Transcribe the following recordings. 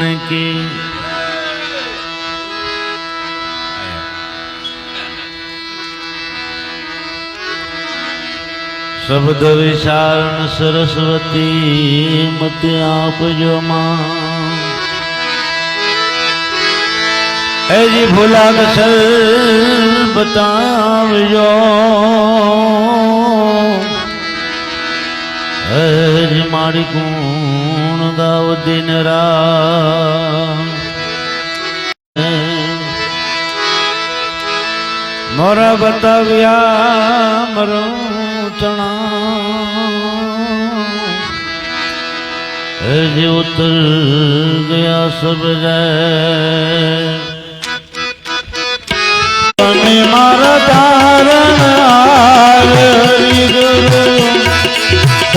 ભગવાન કી શબ્દ વિશારણ સરસ્વતી મત આપજો માં। એજી ભૂલાગ સર બતાવજો હજ મારી ગુણ ગાવ દિન મોરા બતાવ્યા મરું ચણા. હજ ઉતર ગયા સબ જાય મારા તારણ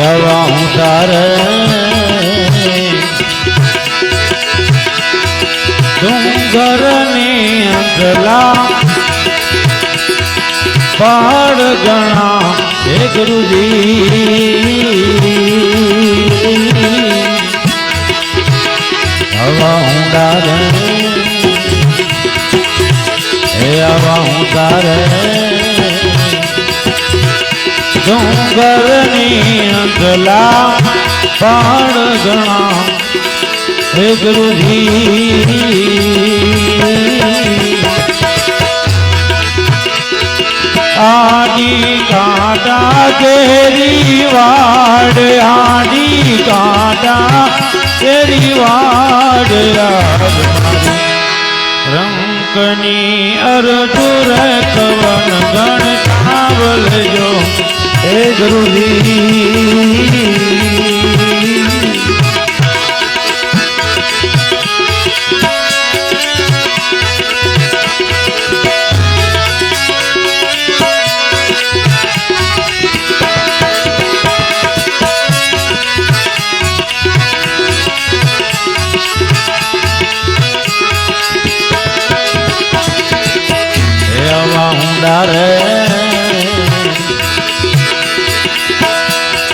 એવા હું તારે ડુંગરની અંગલા પહાડ ગણા હે ગુરુજી. હવા હું તારે હે હવા હું ડુંગરની અંગલા પહાડ ગણા હે ગુરુજી આડી કાંટા કેરી વાડ આડી કાંટા કેરી વાડ રંકની અરજુર કવન ગણ સાવલજો હે ગુરુજી.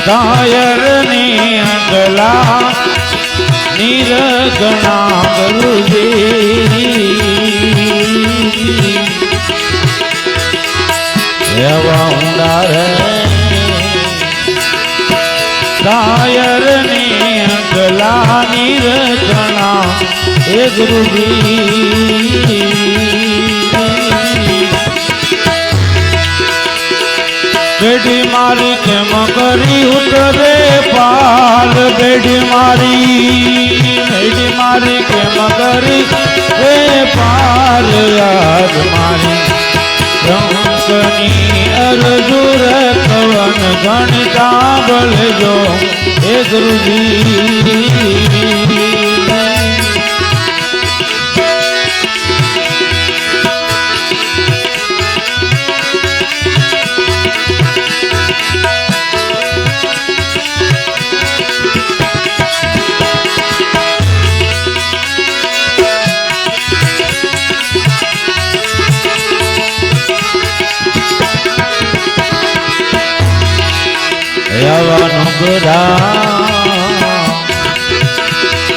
કાયરની અંગલા નિરગણા ગુરુજી એવા ઊંડા રે કાયર અંગલા નિરગણા એ ગુરુજી બેડી મારી કેમ કરી ઉતરે પાલ? બેડી મારી બેડી મારી કેમ કરી રે પાલ? યાદ મારી રંકની અરજુર કવન ગણતા બલજો હે ગુરુજી.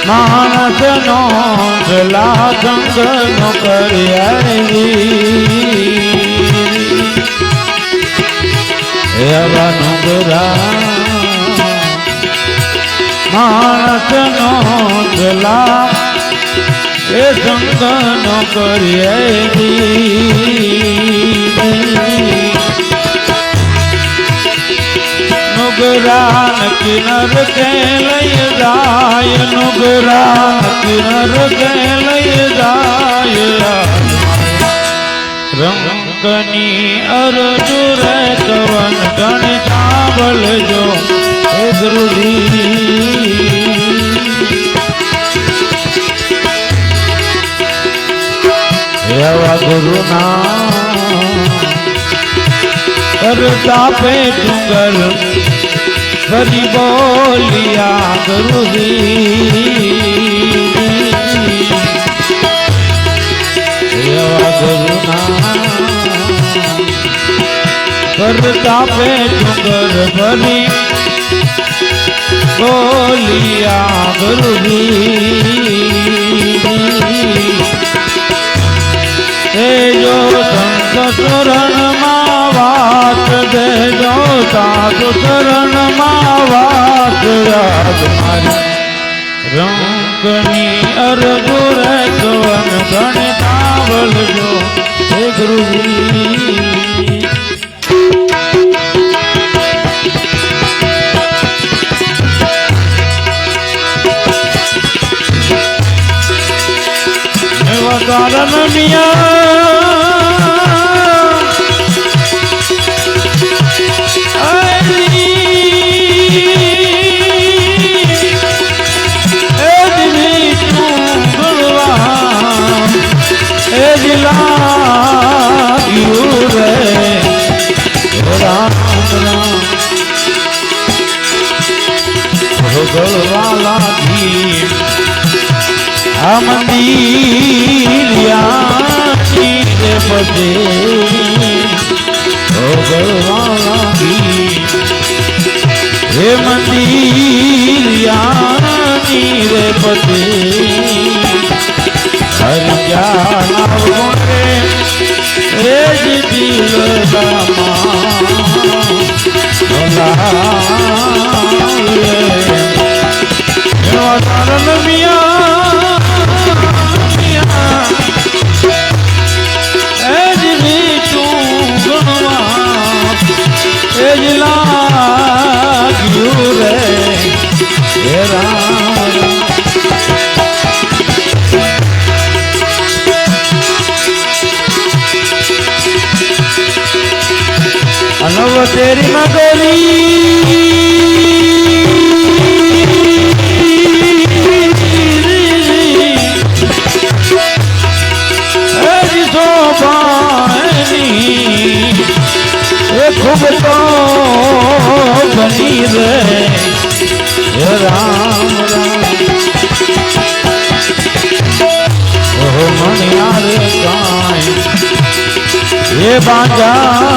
માણસ નો ગલા ગંગ નો યવન ગુરા માણસ નો ગલા એ સંગ નો કરીએ નુગરાન કિનર કે લઈ જાય, નુગરાન કિનર કે લઈ જાય. રંગની અરજુ રે કવન ગણ સાંભળજો હે ધ્રુવી એવા ગુરુના કરતા પે ડુંગર ફરી બોલિયા ગુરુજી કરતા પે ડુંગર ફરી બોલિયા ગુરુજી જો સંત શરણમાં વાત દેજો સાધુ શરણમાં વાત યાદ મારી. રંગની અરજુ રે કવન ગણતા વળજો હે ગુરુજી. કારણ કારણ ભગવાલા લાગી આ મંદિરિયાની બધે પદે લાગી હે મંદિરિયાની રે પદે હરિયા રે દિલ અનવ તેરી મગરી હરી શોભાની એ ખૂબ તો બની રે હે રામ રામ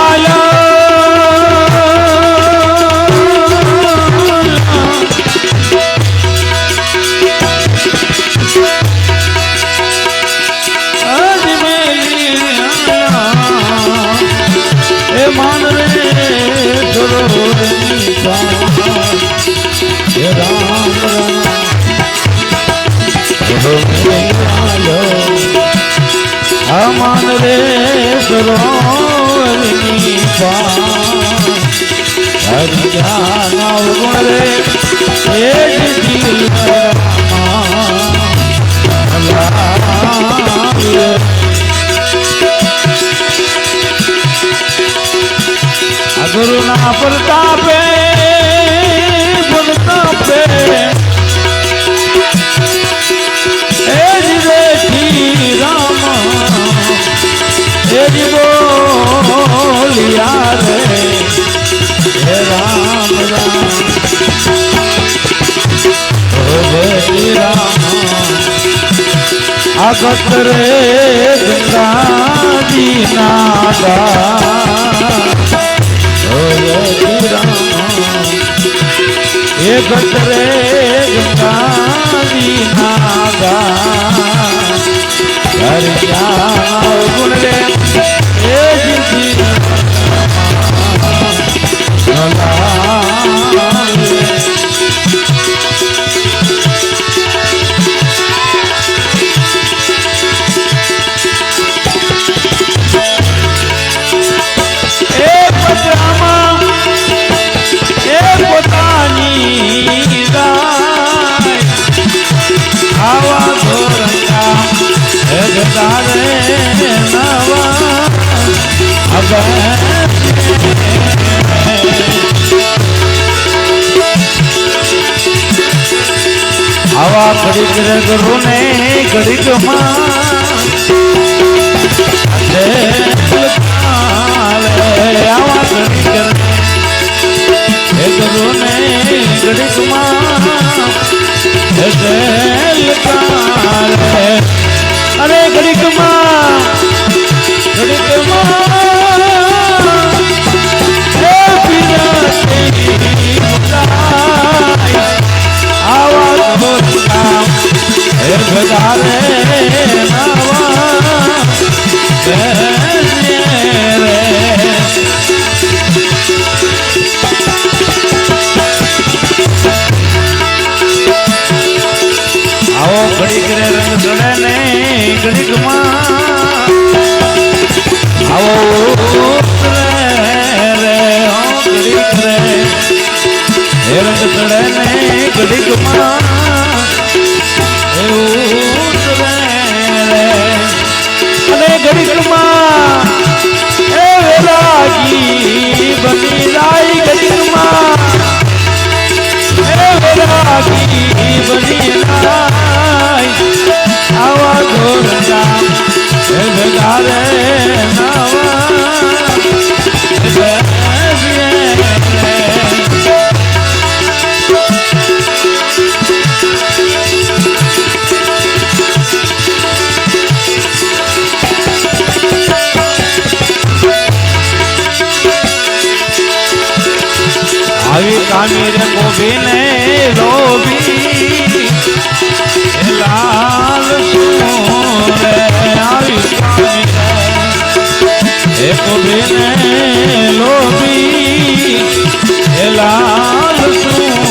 રામ રામ હો મેરાયો. રે સરોવરની પાર. હરિયા નાવ રે એ જ દિલ રામા લાવે. ભગત રે ગંગાજી હે ભગત રે ગંગાજી નાગા. ગુણ રે. હે જીતી આવા ઘડીક રે ગુરુ ને ઘડીક આવા ઘડીક રે હે ગુરુ ને ઘડીકમાં અરે ઘડીકમાં ઘડીક રે રંગ ચડે ને ઘડીકમાં આવો રે હો ઘડીક રે હે રંગ ચડે ને ઘડીકમાં ઉતરે રે હે વેલાગી બની જાય આવી કામી રે કોબી ને રોબી લાલ સુરે આવી એ લાલ સુરે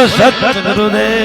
બોલો સત ગુરુદેવ